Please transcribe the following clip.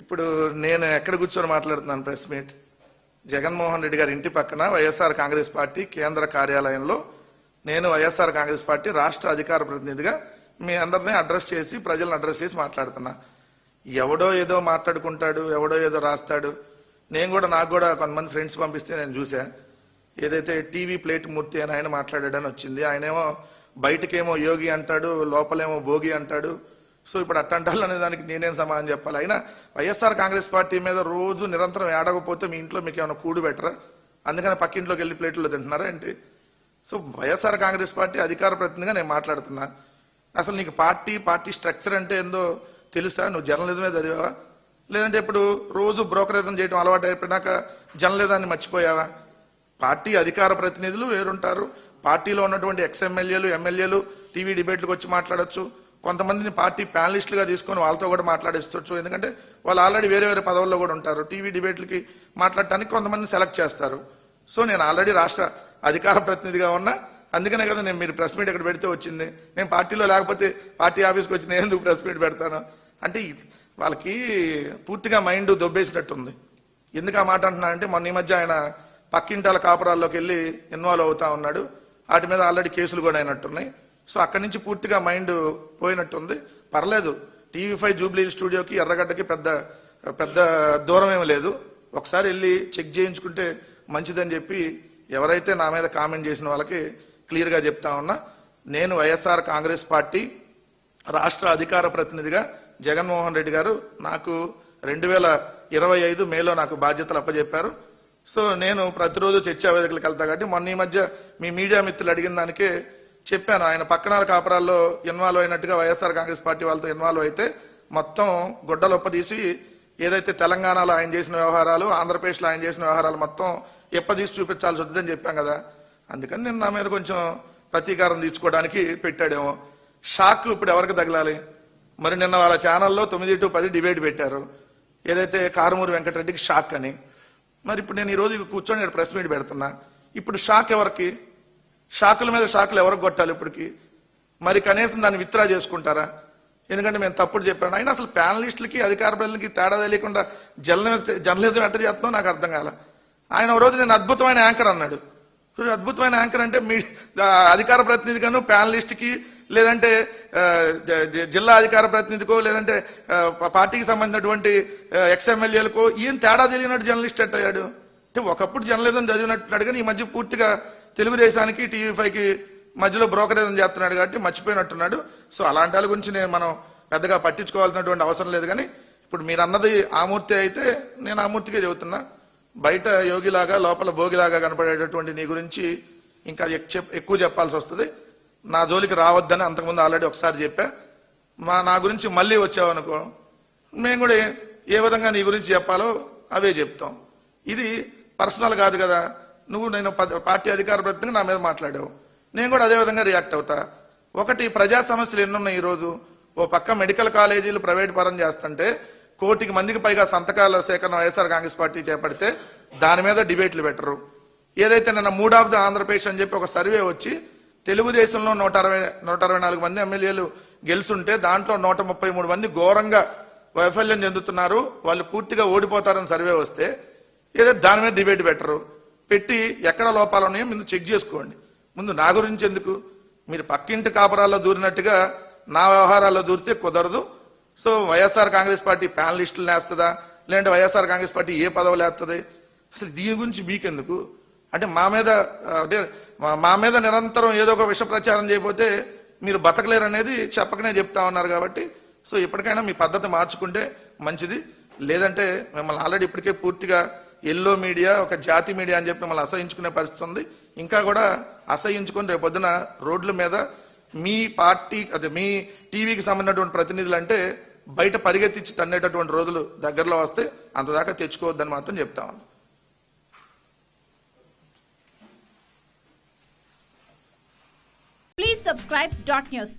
ఇప్పుడు నేను ఎక్కడ కూర్చొని మాట్లాడుతున్నాను ప్రెస్ మీట్? జగన్మోహన్ రెడ్డి గారి ఇంటి పక్కన వైఎస్ఆర్ కాంగ్రెస్ పార్టీ కేంద్ర కార్యాలయంలో నేను వైఎస్ఆర్ కాంగ్రెస్ పార్టీ రాష్ట్ర అధికార ప్రతినిధిగా మీ అందరినీ అడ్రస్ చేసి ప్రజలను అడ్రస్ చేసి మాట్లాడుతున్నా. ఎవడో ఏదో మాట్లాడుకుంటాడు ఎవడో ఏదో రాస్తాడు. నేను కూడా నాకు కూడా కొంతమంది ఫ్రెండ్స్ పంపిస్తే నేను చూసా ఏదైతే టీవీ ప్లేట్ మూర్తి అని ఆయన మాట్లాడాడని వచ్చింది. ఆయనేమో బయటకేమో యోగి అంటాడు లోపలేమో భోగి అంటాడు. సో ఇప్పుడు అట్టంటాలు అనే దానికి నేనేం సమాధానం చెప్పాలి? అయినా వైఎస్ఆర్ కాంగ్రెస్ పార్టీ మీద రోజు నిరంతరం ఏడకపోతే మీ ఇంట్లో మీకు ఏమైనా కూడు బెటరా అందుకని పక్కింట్లోకి వెళ్ళి ప్లేట్లో తింటున్నారా ఏంటి? సో వైఎస్ఆర్ కాంగ్రెస్ పార్టీ అధికార ప్రతినిధిగా నేను మాట్లాడుతున్నా. అసలు నీకు పార్టీ పార్టీ స్ట్రక్చర్ అంటే ఏందో తెలుసా? నువ్వు జర్నలిజమే చదివావా? లేదంటే ఇప్పుడు రోజు బ్రోకరేజం చేయడం అలవాటు అయిపోయినాక జర్నలిజాన్ని మర్చిపోయావా? పార్టీ అధికార ప్రతినిధులు వేరుంటారు. పార్టీలో ఉన్నటువంటి ఎక్స్ ఎమ్మెల్యేలు ఎమ్మెల్యేలు టీవీ డిబేట్లకు వచ్చి మాట్లాడొచ్చు. కొంతమందిని పార్టీ ప్యానలిస్టులుగా తీసుకొని వాళ్ళతో కూడా మాట్లాడిస్తచ్చు ఎందుకంటే వాళ్ళు ఆల్రెడీ వేరే వేరే పదవుల్లో కూడా ఉంటారు. టీవీ డిబేట్లకి మాట్లాడటానికి కొంతమందిని సెలెక్ట్ చేస్తారు. సో నేను ఆల్రెడీ రాష్ట్ర అధికార ప్రతినిధిగా ఉన్నా. అందుకనే కదా నేను మీరు ప్రెస్ మీట్ ఇక్కడ పెడితే వచ్చింది. నేను పార్టీలో లేకపోతే పార్టీ ఆఫీస్కి వచ్చి నేను ఎందుకు ప్రెస్ మీట్ పెడతాను? అంటే వాళ్ళకి పూర్తిగా మైండ్ దొబ్బేసినట్టుంది. ఎందుకు ఆ మాట అంటున్నా అంటే మొన్న ఈ మధ్య ఆయన పక్కింటాల కాపురాల్లోకి వెళ్ళి ఇన్వాల్వ్ అవుతా ఉన్నాడు. వాటి మీద ఆల్రెడీ కేసులు కూడా అయినట్టున్నాయి. సో అక్కడి నుంచి పూర్తిగా మైండ్ పోయినట్టుంది. పర్లేదు టీవీ ఫైవ్ జూబ్లీ స్టూడియోకి ఎర్రగడ్డకి పెద్ద పెద్ద దూరం ఏమీ లేదు. ఒకసారి వెళ్ళి చెక్ చేయించుకుంటే మంచిదని చెప్పి ఎవరైతే నా మీద కామెంట్ చేసిన వాళ్ళకి క్లియర్గా చెప్తా ఉన్నా నేను వైఎస్ఆర్ కాంగ్రెస్ పార్టీ రాష్ట్ర అధికార ప్రతినిధిగా జగన్మోహన్ రెడ్డి గారు నాకు రెండు వేల ఇరవై ఐదు మేలో నాకు బాధ్యతలు అప్పచెప్పారు సో నేను ప్రతిరోజు చర్చా వేదికలకు వెళ్తా కాబట్టి మొన్న ఈ మధ్య మీ మీడియా మిత్రులు అడిగిన దానికే చెప్పాను ఆయన పక్కనాల కాపురాల్లో ఇన్వాల్వ్ అయినట్టుగా వైఎస్ఆర్ కాంగ్రెస్ పార్టీ వాళ్ళతో ఇన్వాల్వ్ అయితే మొత్తం గుడ్డలొప్పదీసి ఏదైతే తెలంగాణలో ఆయన చేసిన వ్యవహారాలు ఆంధ్రప్రదేశ్లో ఆయన చేసిన వ్యవహారాలు మొత్తం ఎప్పదీసి చూపించాల్సి వద్దని చెప్పాం కదా. అందుకని నేను నా మీద కొంచెం ప్రతీకారం తీర్చుకోవడానికి పెట్టాడేమో. షాక్ ఇప్పుడు ఎవరికి తగలాలి? మరి నిన్న వాళ్ళ ఛానల్లో తొమ్మిది టు పది డిబేట్ పెట్టారు. ఏదైతే కారుమూరి వెంకటరెడ్డికి షాక్ అని. మరి ఇప్పుడు నేను ఈ రోజు కూర్చొని ప్రెస్ మీట్ పెడుతున్నా. ఇప్పుడు షాక్ ఎవరికి? షాకుల మీద షాకులు ఎవరికి కొట్టాలి ఇప్పటికి? మరి కనీసం దాన్ని విత్డ్రా చేసుకుంటారా? ఎందుకంటే మేము తప్పుడు చెప్పాను. అయినా అసలు ప్యానలిస్టులకి అధికార ప్రజలకి తేడా తెలియకుండా జర్నలిజం జర్నలిజం ఎట్ట చేస్తుందో నాకు అర్థం కాల. ఆయన ఒక రోజు నేను అద్భుతమైన యాంకర్ అన్నాడు. అద్భుతమైన యాంకర్ అంటే మీ అధికార ప్రతినిధిగాను ప్యానలిస్ట్కి లేదంటే జిల్లా అధికార ప్రతినిధికో లేదంటే పార్టీకి సంబంధించినటువంటి ఎక్స్ఎమ్మెల్యేలకో ఈయన తేడా తెలియనట్టు జర్నలిస్ట్ ఎట్ అయ్యాడు అంటే ఒకప్పుడు జర్నలిజం చదివినట్టున్నాడు కానీ ఈ మధ్య పూర్తిగా తెలుగుదేశానికి టీవీ ఫైవ్కి మధ్యలో బ్రోకరేజం చేస్తున్నాడు కాబట్టి మర్చిపోయినట్టున్నాడు. సో అలాంటి వాళ్ళ గురించి నేను మనం పెద్దగా పట్టించుకోవాల్సినటువంటి అవసరం లేదు కానీ ఇప్పుడు మీరు అన్నది ఆ మూర్తి అయితే నేను ఆ మూర్తికే చెబుతున్నా. బయట యోగిలాగా లోపల భోగిలాగా కనపడేటటువంటి నీ గురించి ఇంకా ఎక్- చెప్- ఎక్కువ చెప్పాల్సి వస్తుంది. నా జోలికి రావద్దని అంతకుముందు ఆల్రెడీ ఒకసారి చెప్పా. మా నా గురించి మళ్ళీ వచ్చావనుకో మేము కూడా ఏ విధంగా నీ గురించి చెప్పాలో అవే చెప్తాం. ఇది పర్సనల్ కాదు కదా. నువ్వు నేను పార్టీ అధికార ప్రతినిధిగా నా మీద మాట్లాడావు. నేను కూడా అదే విధంగా రియాక్ట్ అవుతా. ఒకటి ప్రజా సమస్యలు ఎన్నున్నాయి ఈరోజు? ఓ పక్క మెడికల్ కాలేజీలు ప్రైవేట్ పరం చేస్తుంటే కోటికి మందికి పైగా సంతకాల సేకరణ వైఎస్ఆర్ కాంగ్రెస్ పార్టీ చేపడితే దాని మీద డిబేట్లు పెట్టరు. ఏదైతే నిన్న మూడ్ ఆఫ్ ద ఆంధ్రప్రదేశ్ అని చెప్పి ఒక సర్వే వచ్చి తెలుగుదేశంలో నూట అరవై నూట అరవై నాలుగు మంది ఎమ్మెల్యేలు గెలుచుంటే దాంట్లో నూట ముప్పై మూడు మంది ఘోరంగా వైఫల్యం చెందుతున్నారు. వాళ్ళు పూర్తిగా ఓడిపోతారని సర్వే వస్తే ఏదో దాని మీద డిబేట్ పెట్టరు. పెట్టి ఎక్కడ లోపాలు ఉన్నాయో ముందు చెక్ చేసుకోండి. ముందు నా గురించి ఎందుకు? మీరు పక్కింటి కాపురాల్లో దూరినట్టుగా నా వ్యవహారాల్లో దూరితే కుదరదు. సో వైఎస్ఆర్ కాంగ్రెస్ పార్టీ ప్యానలిస్టులు వేస్తుందా లేదంటే వైఎస్ఆర్ కాంగ్రెస్ పార్టీ ఏ పదవులు వేస్తుంది అసలు దీని గురించి మీకెందుకు? అంటే మా మీద అంటే మా- మా మీద నిరంతరం ఏదో ఒక విష ప్రచారం చేయకపోతే మీరు బతకలేరు అనేది చెప్పకనే చెప్తా ఉన్నారు కాబట్టి సో ఇప్పటికైనా మీ పద్ధతి మార్చుకుంటే మంచిది. లేదంటే మిమ్మల్ని ఆల్రెడీ ఇప్పటికే పూర్తిగా ఎల్లో మీడియా ఒక జాతి మీడియా అని చెప్పి మిమ్మల్ని అసహించుకునే పరిస్థితి ఉంది. ఇంకా కూడా అసహించుకొని రేపు పొద్దున రోడ్ల మీద మీ పార్టీ అదే మీ టీవీకి సంబంధించినటువంటి ప్రతినిధులు అంటే బయట పరిగెత్తిచ్చి తన్నేటటువంటి రోజులు దగ్గరలో వస్తే అంతదాకా తెచ్చుకోవద్దని మాత్రం చెప్తా ఉన్నాను Please subscribe dot news.